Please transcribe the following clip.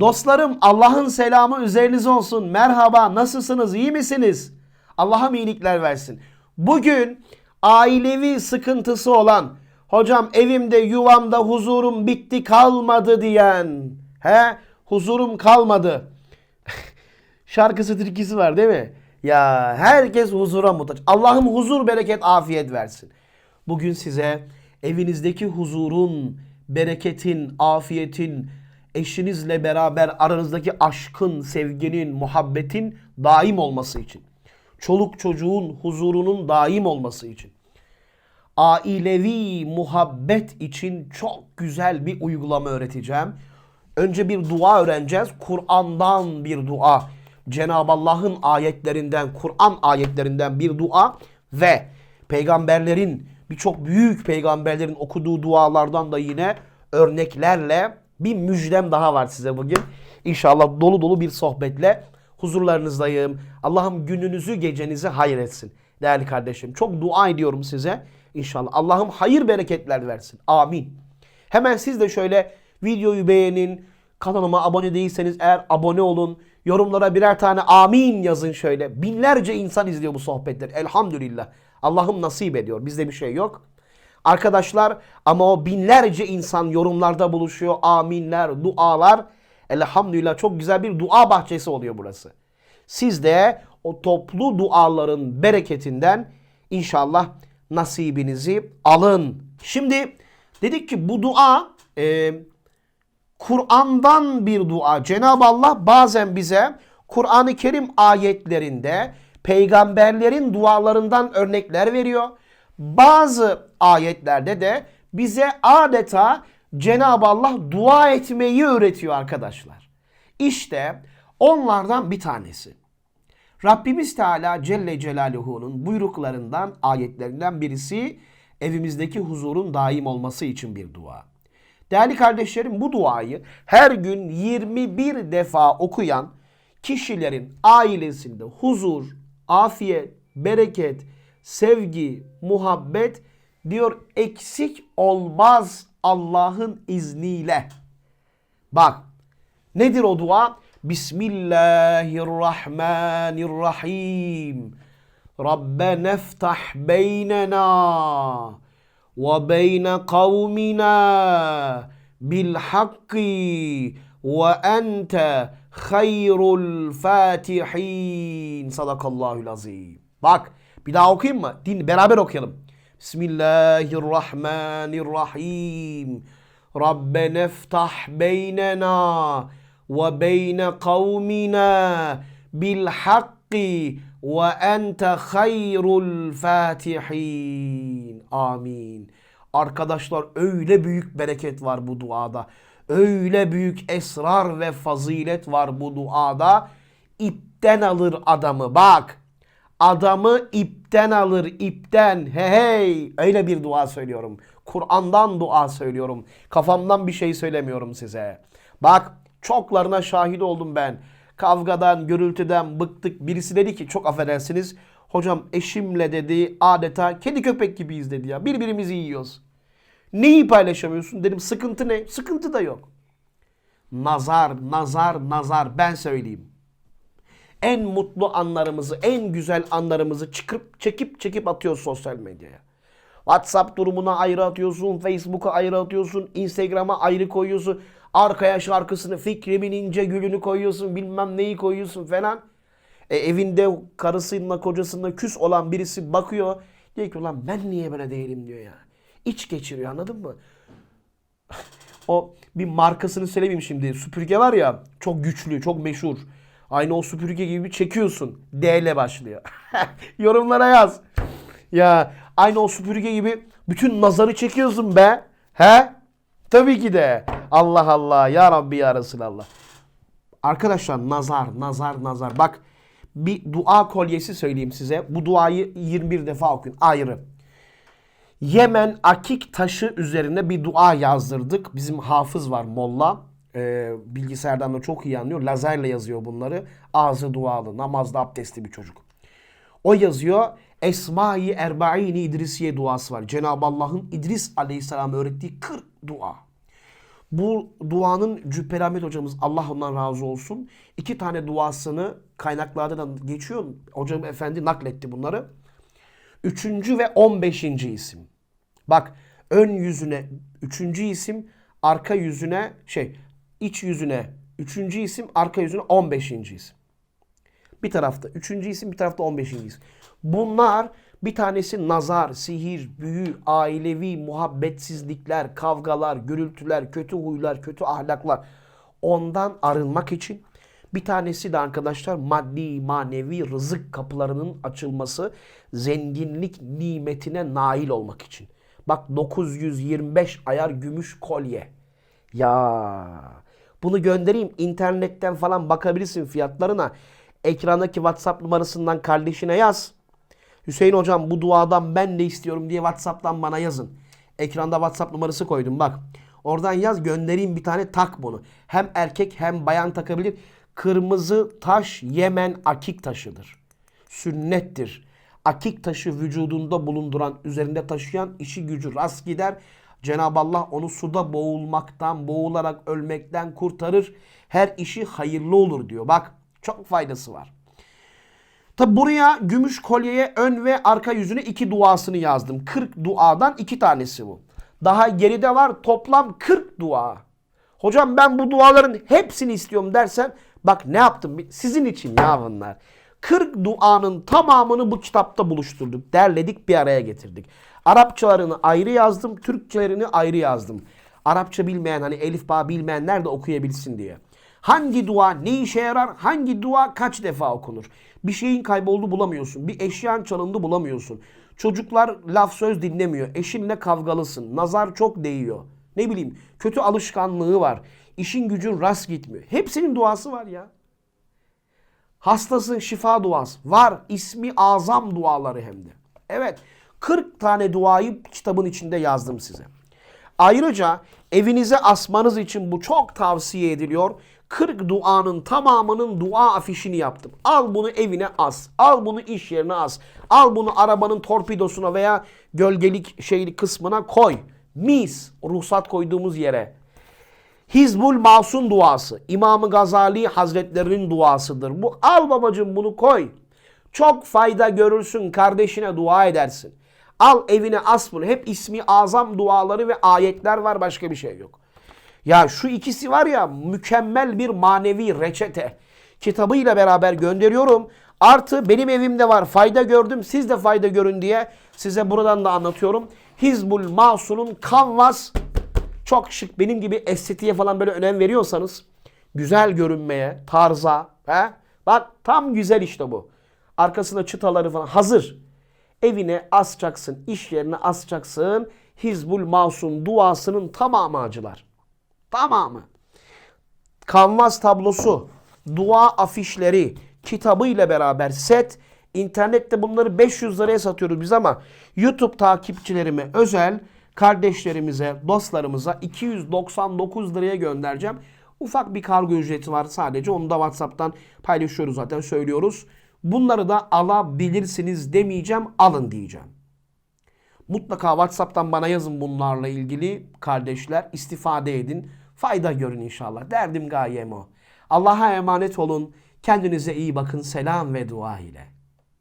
Dostlarım Allah'ın selamı üzerinize olsun. Merhaba nasılsınız iyi misiniz? Allah'ım iyilikler versin. Bugün ailevi sıkıntısı olan hocam evimde yuvamda huzurum bitti kalmadı diyen he huzurum kalmadı. Şarkısı türküsü var değil mi? Ya herkes huzura muhtaç. Allah'ım huzur, bereket, afiyet versin. Bugün size evinizdeki huzurun, bereketin, afiyetin, eşinizle beraber aranızdaki aşkın, sevginin, muhabbetin daim olması için. Çoluk çocuğun huzurunun daim olması için. Ailevi muhabbet için çok güzel bir uygulama öğreteceğim. Önce bir dua öğreneceğiz. Kur'an'dan bir dua. Cenab-ı Allah'ın ayetlerinden, Kur'an ayetlerinden bir dua ve peygamberlerin birçok büyük peygamberlerin okuduğu dualardan da yine örneklerle bir müjdem daha var size bugün. İnşallah dolu dolu bir sohbetle huzurlarınızdayım. Allah'ım gününüzü gecenizi hayır etsin. Değerli kardeşim çok dua ediyorum size. İnşallah Allah'ım hayır bereketler versin. Amin. Hemen siz de şöyle videoyu beğenin. Kanalıma abone değilseniz eğer abone olun. Yorumlara birer tane amin yazın şöyle. Binlerce insan izliyor bu sohbetleri. Elhamdülillah. Allah'ım nasip ediyor. Bizde bir şey yok. Arkadaşlar ama o binlerce insan yorumlarda buluşuyor. Aminler, dualar. Elhamdülillah çok güzel bir dua bahçesi oluyor burası. Siz de o toplu duaların bereketinden inşallah nasibinizi alın. Şimdi dedik ki bu dua e, Kur'an'dan bir dua. Cenab-ı Allah bazen bize Kur'an-ı Kerim ayetlerinde peygamberlerin dualarından örnekler veriyor. Bazı ayetlerde de bize adeta Cenab-ı Allah dua etmeyi öğretiyor arkadaşlar. İşte onlardan bir tanesi. Rabbimiz Teala Celle Celaluhu'nun buyruklarından, ayetlerinden birisi evimizdeki huzurun daim olması için bir dua. Değerli kardeşlerim bu duayı her gün 21 defa okuyan kişilerin ailesinde huzur, afiyet, bereket, sevgi, muhabbet diyor eksik olmaz Allah'ın izniyle. Bak nedir o dua? Bismillahirrahmanirrahim. Rabbena iftah beynena ve beyne kavmina bil hakki ve ente hayrul fatihin. Sadakallahul azim. Bak bir daha okuyayım mı? Din beraber okuyalım. Bismillahirrahmanirrahim. Rabbena iftah beynena ve beyne kavmina bil hakki ve ente hayrul fatihin. Amin. Arkadaşlar öyle büyük bereket var bu duada. Öyle büyük esrar ve fazilet var bu duada. İpten alır adamı. Bak. Adamı ipten alır, ipten. Hey hey. Öyle bir dua söylüyorum. Kur'an'dan dua söylüyorum. Kafamdan bir şey söylemiyorum size. Bak çoklarına şahit oldum ben. Kavgadan, gürültüden bıktık. Birisi dedi ki çok affedersiniz. Hocam eşimle dedi adeta kedi köpek gibiyiz dedi ya. Birbirimizi yiyoruz. Neyi paylaşamıyorsun? Dedim sıkıntı ne? Sıkıntı da yok. Nazar, nazar, nazar ben söyleyeyim. En mutlu anlarımızı, en güzel anlarımızı çıkıp çekip çekip atıyoruz sosyal medyaya. WhatsApp durumuna ayrı atıyorsun, Facebook'a ayrı atıyorsun, Instagram'a ayrı koyuyorsun. Arkaya şarkısını, fikrimin ince gülünü koyuyorsun, bilmem neyi koyuyorsun falan. E, evinde karısıyla kocasıyla küs olan birisi bakıyor. Diyor ki ulan ben niye böyle değilim diyor ya. İç geçiriyor anladın mı? o bir markasını söylemeyeyim şimdi. Süpürge var ya çok güçlü, çok meşhur. Aynı o süpürge gibi çekiyorsun. D ile başlıyor. Yorumlara yaz. Ya aynı o süpürge gibi bütün nazarı çekiyorsun be. He? Tabii ki de. Allah Allah. Ya Rabbi ya Resulallah. Arkadaşlar nazar, nazar, nazar. Bak bir dua kolyesi söyleyeyim size. Bu duayı 21 defa okuyun ayrı. Yemen akik taşı üzerine bir dua yazdırdık. Bizim hafız var Molla. Ee, bilgisayardan da çok iyi anlıyor. Lazerle yazıyor bunları. Ağzı dualı, namazda abdestli bir çocuk. O yazıyor. Esma-i Erbaini İdrisiye duası var. Cenab-ı Allah'ın İdris Aleyhisselam öğrettiği 40 dua. Bu duanın Cübbeli hocamız Allah ondan razı olsun. iki tane duasını kaynaklarda da geçiyor. Hocam efendi nakletti bunları. Üçüncü ve on beşinci isim. Bak ön yüzüne üçüncü isim, arka yüzüne şey iç yüzüne üçüncü isim, arka yüzüne on beşinci isim. Bir tarafta üçüncü isim, bir tarafta on beşinci isim. Bunlar bir tanesi nazar, sihir, büyü, ailevi muhabbetsizlikler, kavgalar, gürültüler, kötü huylar, kötü ahlaklar. Ondan arınmak için bir tanesi de arkadaşlar maddi, manevi rızık kapılarının açılması, zenginlik nimetine nail olmak için. Bak 925 ayar gümüş kolye. Ya bunu göndereyim internetten falan bakabilirsin fiyatlarına. Ekrandaki WhatsApp numarasından kardeşine yaz. Hüseyin hocam bu duadan ben de istiyorum diye WhatsApp'tan bana yazın. Ekranda WhatsApp numarası koydum bak. Oradan yaz göndereyim bir tane tak bunu. Hem erkek hem bayan takabilir. Kırmızı taş Yemen akik taşıdır. Sünnettir. Akik taşı vücudunda bulunduran, üzerinde taşıyan işi gücü rast gider. Cenab-ı Allah onu suda boğulmaktan, boğularak ölmekten kurtarır. Her işi hayırlı olur diyor. Bak çok faydası var. Tabi buraya gümüş kolyeye ön ve arka yüzüne iki duasını yazdım. 40 duadan iki tanesi bu. Daha geride var toplam 40 dua. Hocam ben bu duaların hepsini istiyorum dersen bak ne yaptım sizin için ya bunlar. 40 duanın tamamını bu kitapta buluşturduk. Derledik bir araya getirdik. Arapçalarını ayrı yazdım, Türkçelerini ayrı yazdım. Arapça bilmeyen hani elif ba bilmeyenler de okuyabilsin diye. Hangi dua ne işe yarar? Hangi dua kaç defa okunur? Bir şeyin kayboldu bulamıyorsun. Bir eşyan çalındı bulamıyorsun. Çocuklar laf söz dinlemiyor. Eşinle kavgalısın. Nazar çok değiyor. Ne bileyim kötü alışkanlığı var. İşin gücün rast gitmiyor. Hepsinin duası var ya. Hastasın şifa duası. Var ismi azam duaları hem de. Evet 40 tane duayı kitabın içinde yazdım size. Ayrıca evinize asmanız için bu çok tavsiye ediliyor. 40 duanın tamamının dua afişini yaptım. Al bunu evine as. Al bunu iş yerine as. Al bunu arabanın torpidosuna veya gölgelik şeyli kısmına koy. Mis ruhsat koyduğumuz yere. Hizbul Masun duası. İmam-ı Gazali Hazretlerinin duasıdır. Bu al babacığım bunu koy. Çok fayda görürsün kardeşine dua edersin. Al evine as bunu. Hep ismi azam duaları ve ayetler var başka bir şey yok. Ya şu ikisi var ya mükemmel bir manevi reçete. Kitabıyla beraber gönderiyorum. Artı benim evimde var fayda gördüm siz de fayda görün diye size buradan da anlatıyorum. Hizbul Masun'un kanvas çok şık benim gibi estetiğe falan böyle önem veriyorsanız güzel görünmeye, tarza, he? Bak tam güzel işte bu. Arkasında çıtaları falan hazır. Evine asacaksın, iş yerine asacaksın. Hizbul Masun duasının tamamı acılar. Tamamı. Kanvas tablosu, dua afişleri, kitabı ile beraber set. İnternette bunları 500 liraya satıyoruz biz ama YouTube takipçilerime özel kardeşlerimize, dostlarımıza 299 liraya göndereceğim. Ufak bir kargo ücreti var sadece. Onu da WhatsApp'tan paylaşıyoruz zaten söylüyoruz. Bunları da alabilirsiniz demeyeceğim, alın diyeceğim. Mutlaka WhatsApp'tan bana yazın bunlarla ilgili kardeşler. istifade edin. Fayda görün inşallah. Derdim gayem o. Allah'a emanet olun. Kendinize iyi bakın. Selam ve dua ile.